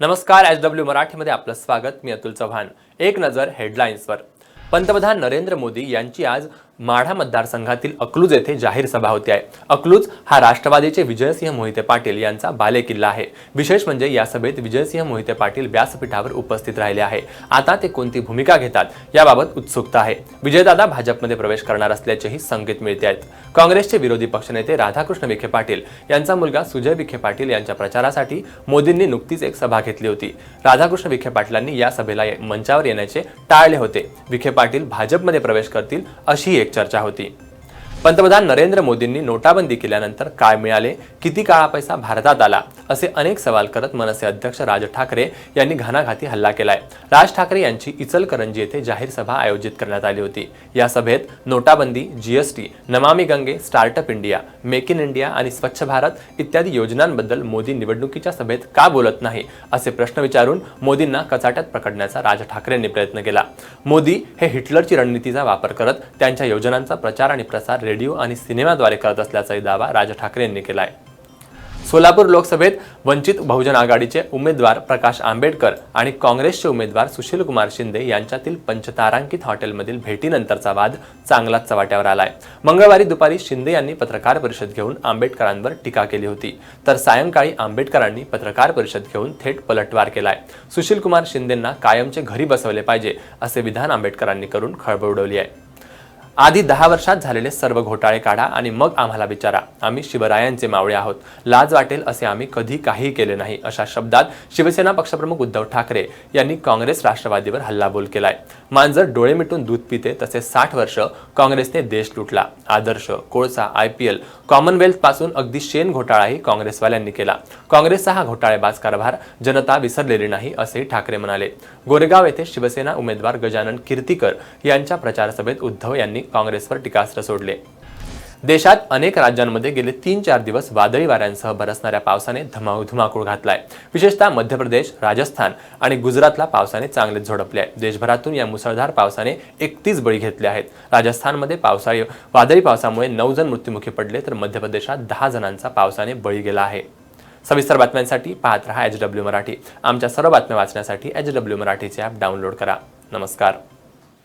नमस्कार H W मराठीमध्ये आपलं स्वागत. मी अतुल चव्हाण. एक नजर हेडलाईन्सवर पंतप्रधान नरेंद्र मोदी यांची आज माढा मतदारसंघातील अकलूज येथे जाहीर सभा होती आहे. अकलूज हा राष्ट्रवादीचे विजयसिंह मोहिते पाटील यांचा बालेकिल्ला आहे. विशेष म्हणजे या सभेत विजयसिंह मोहिते पाटील व्यासपीठावर उपस्थित राहिले आहे. आता ते कोणती भूमिका घेतात याबाबत उत्सुकता आहे. विजयदादा भाजपमध्ये प्रवेश करणार असल्याचेही संकेत मिळते आहेत. काँग्रेसचे विरोधी पक्षनेते राधाकृष्ण विखे पाटील यांचा मुलगा सुजय विखे पाटील यांच्या प्रचारासाठी मोदींनी नुकतीच एक सभा घेतली होती. राधाकृष्ण विखे पाटलांनी या सभेला मंचावर येण्याचे टाळले होते. विखे पाटील भाजपमध्ये प्रवेश करतील अशी एक चर्चा होती. पंतप्रधान नरेंद्र मोदींनी नोटाबंदी केल्यानंतर काय मिळाले? किती काळा पैसा भारतात आला? असे अनेक सवाल करत मनसे अध्यक्ष राज ठाकरे यांनी घाणाघाती हल्ला केलाय. राज ठाकरे यांची इचलकरंजी येथे जाहीर सभा आयोजित करण्यात आली होती. या सभेत नोटाबंदी GST Namami Gange startup India make in India आणि स्वच्छ भारत इत्यादी योजनांबद्दल मोदी निवडणुकीच्या सभेत का बोलत नाही असे प्रश्न विचारून मोदींना कचाट्यात पकडण्याचा राज ठाकरेंनी प्रयत्न केला. मोदी हे हिटलरची रणनीतीचा वापर करत त्यांच्या योजनांचा प्रचार आणि प्रसार रेडिओ आणि सिनेमाद्वारे करत असल्याचाही दावा राज ठाकरे यांनी केला आहे सोलापूर लोकसभेत वंचित बहुजन आघाडीचे उमेदवार प्रकाश आंबेडकर आणि काँग्रेसचे उमेदवार सुशीलकुमार शिंदे यांच्यातील पंचतारांकित हॉटेलमधील भेटीनंतरचा वाद चांगलाच चव्हाट्यावर आलाय. मंगळवारी दुपारी शिंदे यांनी पत्रकार परिषद घेऊन आंबेडकरांवर टीका केली होती. तर सायंकाळी आंबेडकरांनी पत्रकार परिषद घेऊन थेट पलटवार केलाय. सुशीलकुमार शिंदेंना कायमचे घरी बसवले पाहिजे असे विधान आंबेडकरांनी करून खळबळ उडवली आहे. आधी दहा वर्षात झालेले सर्व घोटाळे काढा आणि मग आम्हाला विचारा. आम्ही शिवरायांचे मावळे आहोत. लाज वाटेल असे आम्ही कधी काही केले नाही अशा शब्दात शिवसेना पक्षप्रमुख उद्धव ठाकरे यांनी काँग्रेस राष्ट्रवादीवर हल्लाबोल केलाय. मांजर डोळे मिटून दूध पिते तसे साठ वर्ष काँग्रेसने देश लुटला. आदर्श कोळसा आय पी एल कॉमनवेल्थपासून अगदी शेण घोटाळाही काँग्रेसवाल्यांनी केला. काँग्रेसचा हा घोटाळेबाज कारभार जनता विसरलेली नाही असेही ठाकरे म्हणाले. गोरेगाव येथे शिवसेना उमेदवार गजानन कीर्तीकर यांच्या प्रचारसभेत उद्धव यांनी यांनी काँग्रेसवर टीकास्त्र सोडले. देशात अनेक राज्यांमध्ये गेले तीन चार दिवस वादळी वाऱ्यांसह बरसणाऱ्या पावसाने धमाऊ धुमाकूळ घातलाय. विशेषतः मध्य प्रदेश राजस्थान आणि गुजरातला पावसाने चांगलेच झोडपले आहे देशभरातून या मुसळधार पावसाने एकतीस बळी घेतले आहेत. राजस्थानमध्ये पावसाळी वादळी पावसामुळे नऊ जण मृत्युमुखी पडले तर मध्य प्रदेशात दहा जणांचा पावसाने बळी गेला आहे. सविस्तर बातम्यांसाठी पाहत रहा एच डब्ल्यू मराठी. आमच्या सर्व बातम्या वाचण्यासाठी एच डब्ल्यू मराठीचे ॲप डाउनलोड करा. नमस्कार.